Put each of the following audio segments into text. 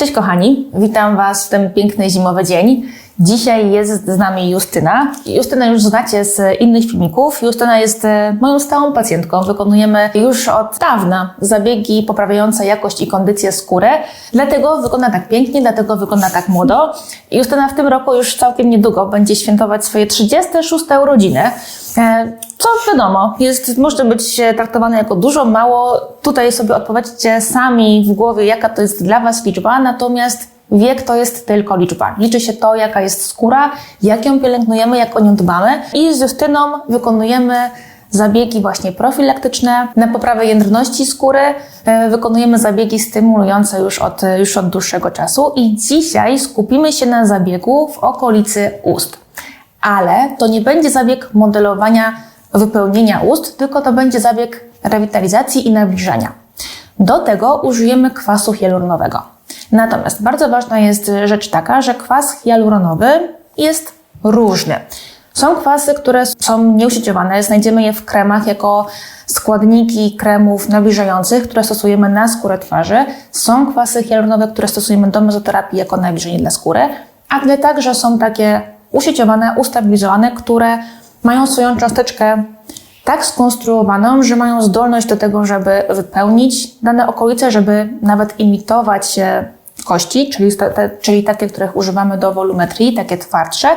Cześć kochani, witam Was w ten piękny zimowy dzień. Dzisiaj jest z nami Justyna. Justynę już znacie z innych filmików. Justyna jest e, moją stałą pacjentką. Wykonujemy już od dawna zabiegi poprawiające jakość i kondycję skóry. Dlatego wygląda tak pięknie, dlatego wygląda tak młodo. Justyna w tym roku już całkiem niedługo będzie świętować swoje 36 urodziny. E, Co wiadomo, jest, może być traktowane jako dużo, mało. Tutaj sobie odpowiedzcie sami w głowie, jaka to jest dla Was liczba, natomiast wiek to jest tylko liczba. Liczy się to, jaka jest skóra, jak ją pielęgnujemy, jak o nią dbamy i z Justyną wykonujemy zabiegi właśnie profilaktyczne na poprawę jędrności skóry. E, Wykonujemy zabiegi stymulujące już od, już od dłuższego czasu i dzisiaj skupimy się na zabiegu w okolicy ust. Ale to nie będzie zabieg modelowania wypełnienia ust, tylko to będzie zabieg rewitalizacji i nawilżania. Do tego użyjemy kwasu hialuronowego. Natomiast bardzo ważna jest rzecz taka, że kwas hialuronowy jest różny. Są kwasy, które są nieusieciowane, znajdziemy je w kremach jako składniki kremów nawilżających, które stosujemy na skórę twarzy. Są kwasy hialuronowe, które stosujemy do mezoterapii jako nawilżenie dla skóry, ale także są takie usieciowane, ustabilizowane, które mają swoją cząsteczkę tak skonstruowaną, że mają zdolność do tego, żeby wypełnić dane okolice, żeby nawet imitować e, kości, czyli, te, czyli takie, których używamy do wolumetrii, takie twardsze.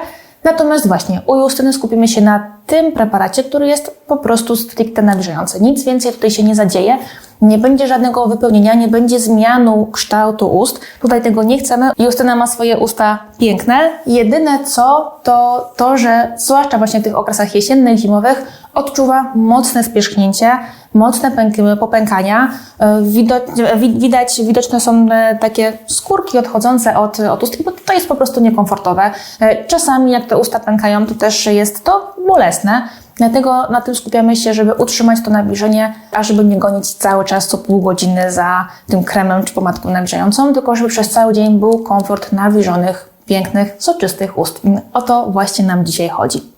Natomiast właśnie u Justyny skupimy się na tym preparacie, który jest po prostu stricte nawilżający. Nic więcej tutaj się nie zadzieje. Nie będzie żadnego wypełnienia, nie będzie zmianu kształtu ust. Tutaj tego nie chcemy. Justyna ma swoje usta piękne. Jedyne co, to to, że zwłaszcza właśnie w tych okresach jesiennych, zimowych, odczuwa mocne spierzchnięcie, mocne pęk- popękania. E, Wido- wi- widać, widoczne są e, takie skórki odchodzące od, od ust, bo to jest po prostu niekomfortowe. E, Czasami jak te usta pękają, to też jest to bolesne. Dlatego na tym skupiamy się, żeby utrzymać to nawilżenie, a żeby nie gonić cały czas co pół godziny za tym kremem czy pomadką nawilżającą, tylko żeby przez cały dzień był komfort nawilżonych, pięknych, soczystych ust. O to właśnie nam dzisiaj chodzi.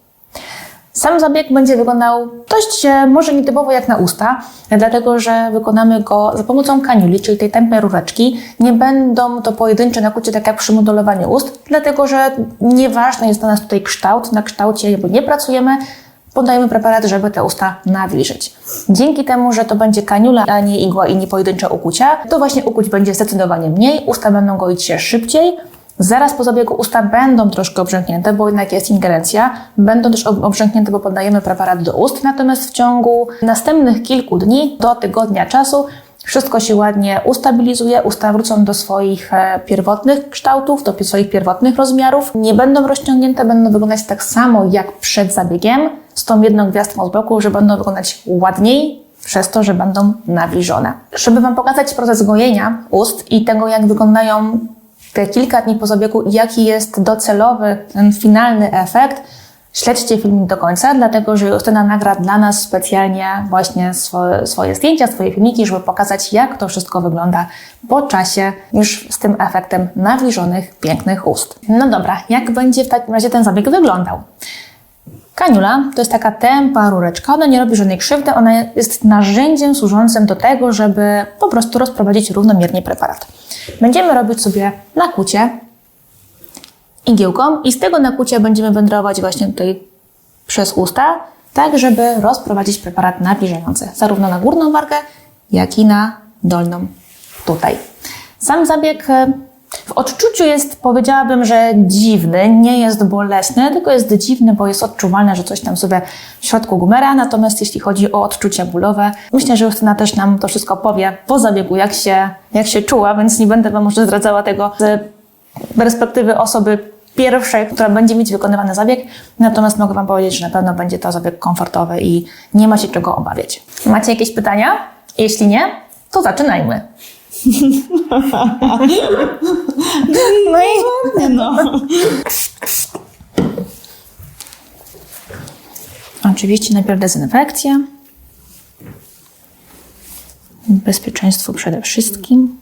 Sam zabieg będzie wyglądał dość e, może nietypowo jak na usta, dlatego że wykonamy go za pomocą kaniuli, czyli tej tępej rureczki. Nie będą to pojedyncze nakucie, tak jak przy modelowaniu ust, dlatego że nieważny jest dla nas tutaj kształt, na kształcie jakby nie pracujemy, podajemy preparat, żeby te usta nawilżyć. Dzięki temu, że to będzie kaniula, a nie igła i nie pojedyncze ukucia, to właśnie ukuć będzie zdecydowanie mniej, usta będą goić się szybciej, Zaraz po zabiegu usta będą troszkę obrzęknięte, bo jednak jest ingerencja. Będą też ob- obrzęknięte, bo podajemy preparat do ust. Natomiast w ciągu następnych kilku dni, do tygodnia czasu, wszystko się ładnie ustabilizuje. Usta wrócą do swoich e, pierwotnych kształtów, do swoich pierwotnych rozmiarów. Nie będą rozciągnięte, będą wyglądać tak samo jak przed zabiegiem, z tą jedną gwiazdką z boku, że będą wyglądać ładniej, przez to, że będą nawilżone. Żeby Wam pokazać proces gojenia ust i tego, jak wyglądają te kilka dni po zabiegu, jaki jest docelowy ten finalny efekt, śledźcie filmik do końca, dlatego że Justyna nagra dla nas specjalnie właśnie swoje, swoje zdjęcia, swoje filmiki, żeby pokazać, jak to wszystko wygląda po czasie, już z tym efektem nawilżonych, pięknych ust. No dobra, jak będzie w takim razie ten zabieg wyglądał? Kaniula to jest taka tępa rureczka, ona nie robi żadnej krzywdy, ona jest narzędziem służącym do tego, żeby po prostu rozprowadzić równomiernie preparat. Będziemy robić sobie nakucie igiełką i z tego nakucia będziemy wędrować właśnie tutaj przez usta, tak żeby rozprowadzić preparat nawilżający, zarówno na górną wargę, jak i na dolną tutaj. Sam zabieg e, w odczuciu jest, powiedziałabym, że dziwny, nie jest bolesny, tylko jest dziwny, bo jest odczuwalne, że coś tam sobie w środku gumera. Natomiast jeśli chodzi o odczucia bólowe, myślę, że Justyna też nam to wszystko powie po zabiegu, jak się, jak się czuła, więc nie będę Wam może zdradzała tego z perspektywy osoby pierwszej, która będzie mieć wykonywany zabieg. Natomiast mogę Wam powiedzieć, że na pewno będzie to zabieg komfortowy i nie ma się czego obawiać. Macie jakieś pytania? Jeśli nie, to zaczynajmy. No i No. Oczywiście najpierw dezynfekcja. Bezpieczeństwo przede wszystkim.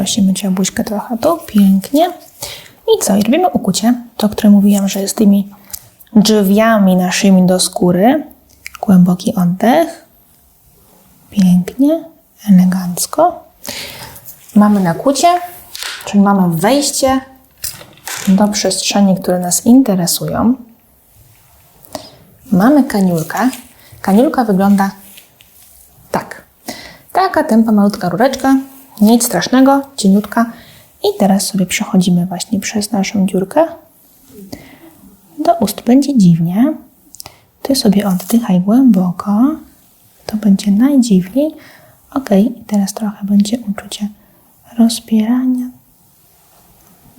Poprosimy Cię o buźkę trochę tu, pięknie. I co? I robimy ukucie. to, które mówiłam, że jest tymi drzwiami naszymi do skóry. Głęboki oddech. Pięknie, elegancko. Mamy nakłucie, czyli mamy wejście do przestrzeni, które nas interesują. Mamy kaniulkę. Kaniulka wygląda tak. Taka tępa malutka rureczka, nic strasznego, cieniutka. I teraz sobie przechodzimy właśnie przez naszą dziurkę. Do ust będzie dziwnie. Ty sobie oddychaj głęboko. To będzie najdziwniej. Ok, i teraz trochę będzie uczucie rozpierania.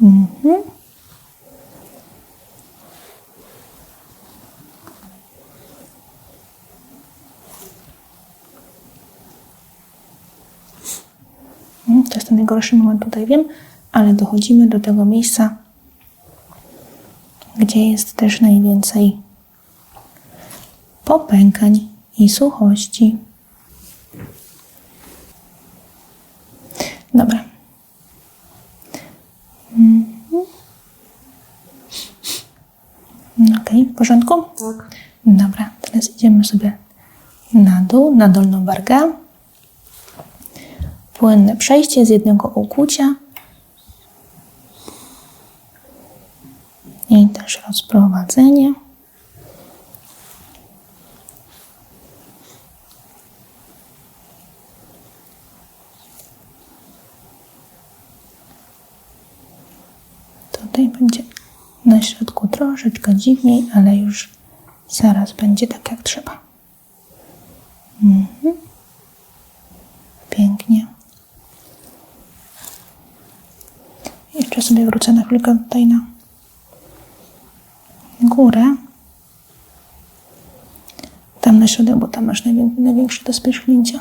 Mhm. Ten najgorszy moment tutaj, wiem, ale dochodzimy do tego miejsca, gdzie jest też najwięcej popękań i suchości. Dobra. Mhm. Okej, w porządku? Tak. Dobra, teraz idziemy sobie na dół, na dolną wargę. Płynne przejście z jednego ukłucia. I też rozprowadzenie. Tutaj będzie na środku troszeczkę dziwniej, ale już zaraz będzie tak jak trzeba. Mhm. Pięknie. Jeszcze sobie wrócę na chwilkę tutaj na górę. Tam na środek, bo tam masz najwię- największe do spiesznięcia.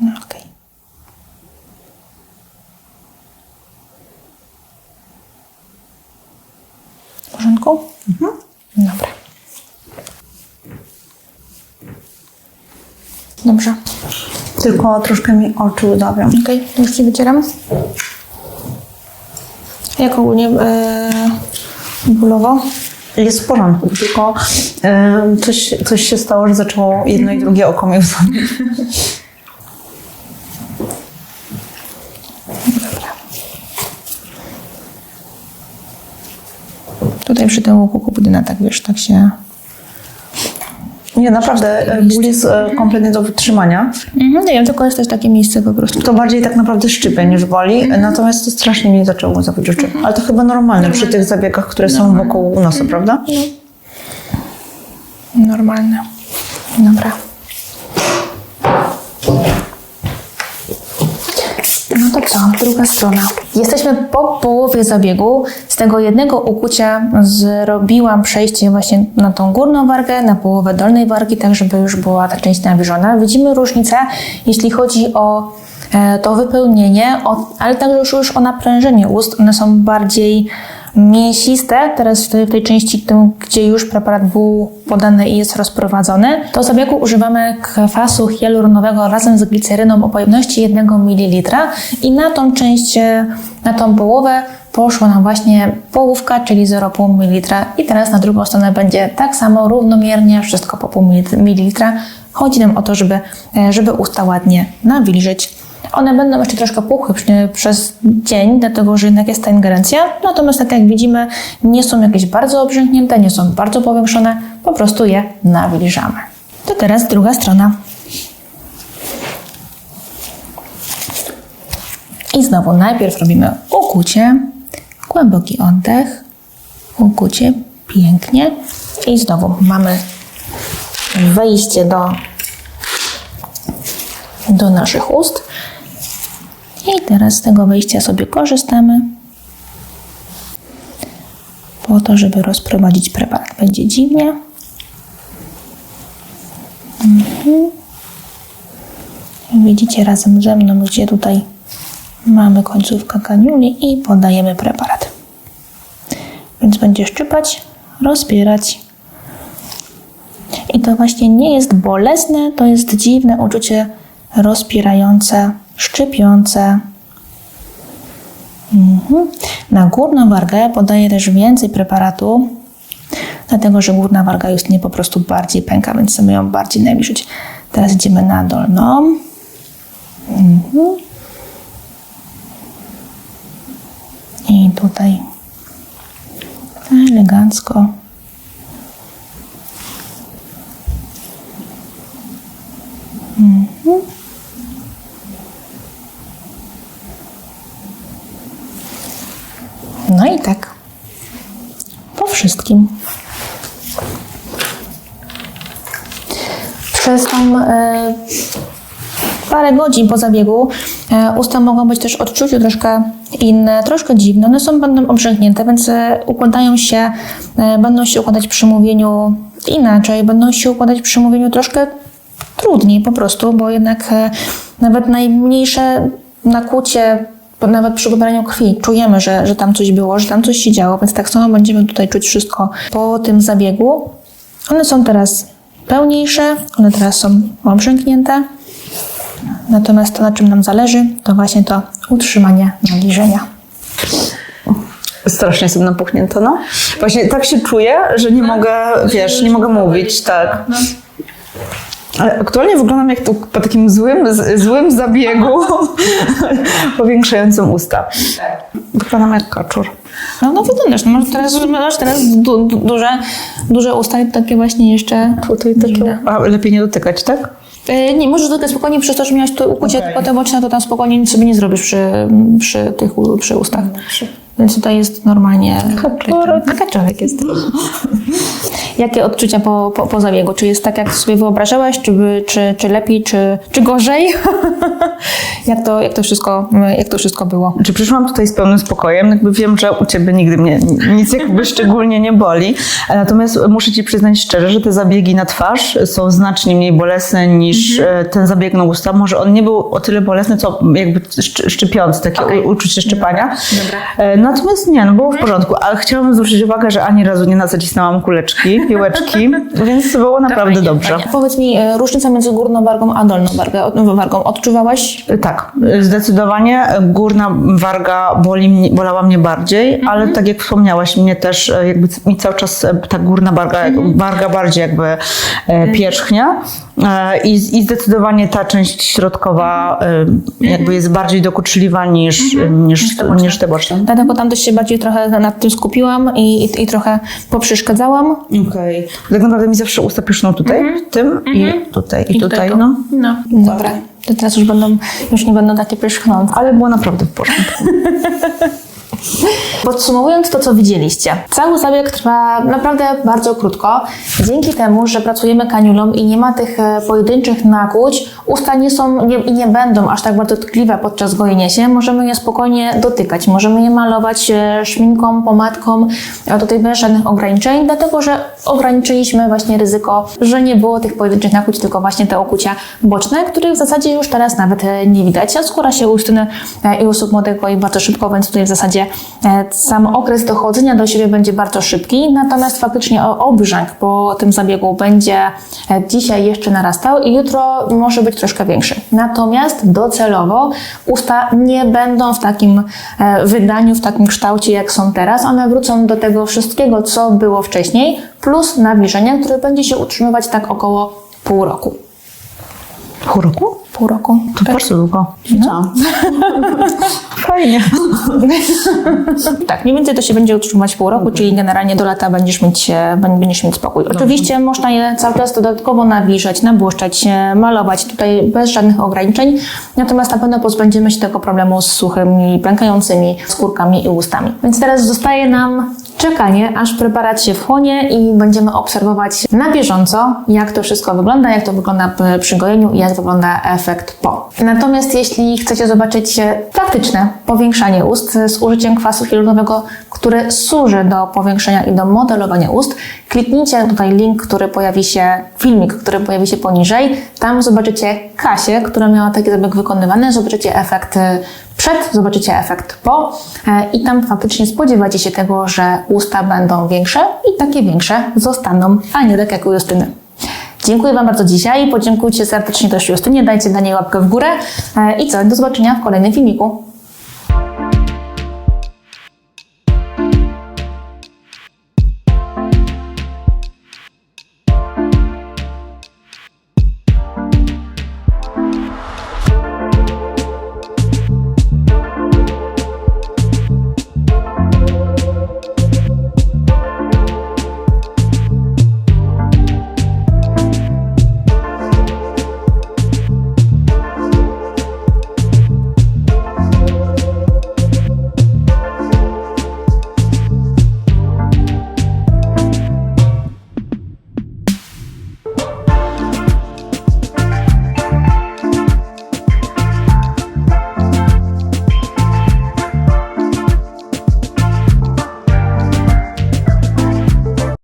No okej. W porządku? Mhm. Dobra. Dobrze. Tylko troszkę mi oczy udawią. Okej, już Ci wycieram. Jak ogólnie e, bólowo? Jest w porządku, tylko e, coś, coś się stało, że zaczęło jedno i drugie oko mi łzać. Tutaj przy tym łuku kubudyna, tak wiesz, tak się... Nie, naprawdę, e, ból jest e, kompletnie do wytrzymania. Mhm, nie wiem, tylko jest też takie miejsce po prostu. To bardziej tak naprawdę szczypie niż boli, natomiast to strasznie mi zaczęło łzawić oczy. Ale to chyba normalne przy tych zabiegach, które są wokół nosa, prawda? Normalne. Dobra. No druga strona. Jesteśmy po połowie zabiegu. Z tego jednego ukucia zrobiłam przejście właśnie na tą górną wargę, na połowę dolnej wargi, tak żeby już była ta część nawilżona. Widzimy różnicę, jeśli chodzi o e, to wypełnienie, ale także już o naprężenie ust. One są bardziej mięsiste, teraz w tej, części, tym, gdzie już preparat był podany i jest rozprowadzony. Do zabiegu używamy kwasu hialuronowego razem z gliceryną o pojemności 1 ml i na tą część, e, na tą połowę poszła nam właśnie połówka, czyli 0,5 ml i teraz na drugą stronę będzie tak samo równomiernie, wszystko po pół ml. Chodzi nam o to, żeby, e, żeby usta ładnie nawilżyć. One będą jeszcze troszkę puchły przez dzień, dlatego że jednak jest ta ingerencja. Natomiast tak jak widzimy, nie są jakieś bardzo obrzęknięte, nie są bardzo powiększone, po prostu je nawilżamy. To teraz druga strona. I znowu najpierw robimy ukucie, głęboki oddech, ukucie, pięknie. I znowu mamy wejście do, do naszych ust. I teraz z tego wejścia sobie korzystamy po to, żeby rozprowadzić preparat. Będzie dziwnie. Mhm. Widzicie razem ze mną, gdzie tutaj mamy końcówkę kaniuli i podajemy preparat. Więc będzie szczypać, rozpierać I to właśnie nie jest bolesne, to jest dziwne uczucie rozpierające, szczypiące. Mhm. Na górną wargę podaję też więcej preparatu, dlatego że górna warga już nie po prostu bardziej pęka, więc chcemy ją bardziej nawilżyć. Teraz idziemy na dolną. Mhm. I tutaj elegancko. Mhm. No i tak. Po wszystkim. Przez tą e, parę godzin po zabiegu e, usta mogą być też odczuciu troszkę inne, troszkę dziwne. One są będą obrzęknięte, więc e, układają się, e, będą się układać przy mówieniu inaczej, będą się układać przy mówieniu troszkę trudniej po prostu, bo jednak nawet najmniejsze nakłucie, nawet przy pobieraniu krwi czujemy, że, że tam coś było, że tam coś się działo, więc tak samo będziemy tutaj czuć wszystko po tym zabiegu. One są teraz pełniejsze, one teraz są obrzęknięte. Natomiast to, na czym nam zależy, to właśnie to utrzymanie nawilżenia. Strasznie jestem napuchnięta, no. Właśnie tak się czuję, że nie mogę, wiesz, nie mogę mówić, tak. Ale aktualnie wyglądam jak tu po takim złym, złym zabiegu powiększającym usta. Wyglądam jak kaczur. No, no wyglądasz, no, masz teraz, masz teraz du, du, duże, duże usta i takie właśnie jeszcze... Tutaj takie... A lepiej nie dotykać, tak? E, Nie, możesz dotykać spokojnie, przez to, że miałaś tu ukucie Okej. okay. boczne, to tam spokojnie nic sobie nie zrobisz przy, przy tych przy ustach. Więc tutaj jest normalnie... Kaczorek. Kaczorek jest. Jakie odczucia po, po, po zabiegu? Czy jest tak, jak sobie wyobrażałaś, czy, czy, czy lepiej, czy, czy gorzej? jak, to, jak, to wszystko, jak to wszystko było? Czy przyszłam tutaj z pełnym spokojem? Jakby wiem, że u Ciebie nigdy mnie nic jakby szczególnie nie boli. Natomiast muszę Ci przyznać szczerze, że te zabiegi na twarz są znacznie mniej bolesne niż e, ten zabieg na usta. Może on nie był o tyle bolesny, co jakby szczy- szczypiący, takie u- uczucie szczepania. Dobra. E, Natomiast nie, no było w porządku. Ale chciałam zwrócić uwagę, że ani razu nie zacisnęłam kuleczki, piłeczki, więc było naprawdę Fajnie, dobrze. fajnie. Powiedz mi, e, różnica między górną wargą a dolną wargą odczuwałaś? Tak, zdecydowanie górna warga boli mnie, bolała mnie bardziej, ale tak jak wspomniałaś, mnie też e, jakby mi cały czas e, ta górna warga, warga bardziej jakby e, pierzchnia E, i, i zdecydowanie ta część środkowa e, jakby jest bardziej dokuczliwa niż, niż, niż te boczne. Dlatego tam też się bardziej trochę nad tym skupiłam i, i, i trochę poprzeszkadzałam. Okej. Tak naprawdę mi zawsze usta piszną tutaj, w tym i tutaj, i, tutaj, tu. no. no. Dobra. To teraz już będą, już nie będą takie pyszknące. Ale było naprawdę w porządku. Podsumowując to, co widzieliście, cały zabieg trwa naprawdę bardzo krótko. Dzięki temu, że pracujemy kaniulą i nie ma tych e, pojedynczych nakłuć, usta nie są i nie będą aż tak bardzo tkliwe podczas gojenia się. Możemy je spokojnie dotykać, możemy je malować e, szminką, pomadką. Tutaj bez żadnych ograniczeń, dlatego że ograniczyliśmy właśnie ryzyko, że nie było tych pojedynczych nakłuć, tylko właśnie te okucia boczne, których w zasadzie już teraz nawet e, nie widać. A skóra się u Justyny i osób młodych goi bardzo szybko, więc tutaj w zasadzie e, sam okres dochodzenia do siebie będzie bardzo szybki, natomiast faktycznie obrzęk po tym zabiegu będzie e, dzisiaj jeszcze narastał i jutro może być troszkę większy. Natomiast docelowo usta nie będą w takim e, wydaniu, w takim kształcie jak są teraz. One wrócą do tego wszystkiego, co było wcześniej, plus nawilżenia, które będzie się utrzymywać tak około pół roku. Pół roku? Pół roku. To bardzo długo. No. Fajnie. Tak, mniej więcej to się będzie utrzymywać pół roku, czyli generalnie do lata będziesz mieć, e, będziesz mieć spokój. Oczywiście można je cały czas dodatkowo nawilżać, nabłyszczać, e, malować, tutaj bez żadnych ograniczeń, natomiast na pewno pozbędziemy się tego problemu z suchymi, pękającymi skórkami i ustami. Więc teraz zostaje nam czekanie, aż preparat się wchłonie i będziemy obserwować na bieżąco, jak to wszystko wygląda, jak to wygląda przy gojeniu i jak wygląda efekt po. Natomiast jeśli chcecie zobaczyć praktyczne powiększanie ust z użyciem kwasu hialuronowego, który służy do powiększenia i do modelowania ust, kliknijcie tutaj link, który pojawi się, filmik, który pojawi się poniżej. Tam zobaczycie Kasię, która miała taki zabieg wykonywany, zobaczycie efekt e, przed, zobaczycie efekt po e, i tam faktycznie spodziewacie się tego, że usta będą większe i takie większe zostaną, a nie tak jak u Justyny. Dziękuję Wam bardzo dzisiaj. Podziękujcie serdecznie też Justynie, dajcie dla niej łapkę w górę. E, I co, do zobaczenia w kolejnym filmiku.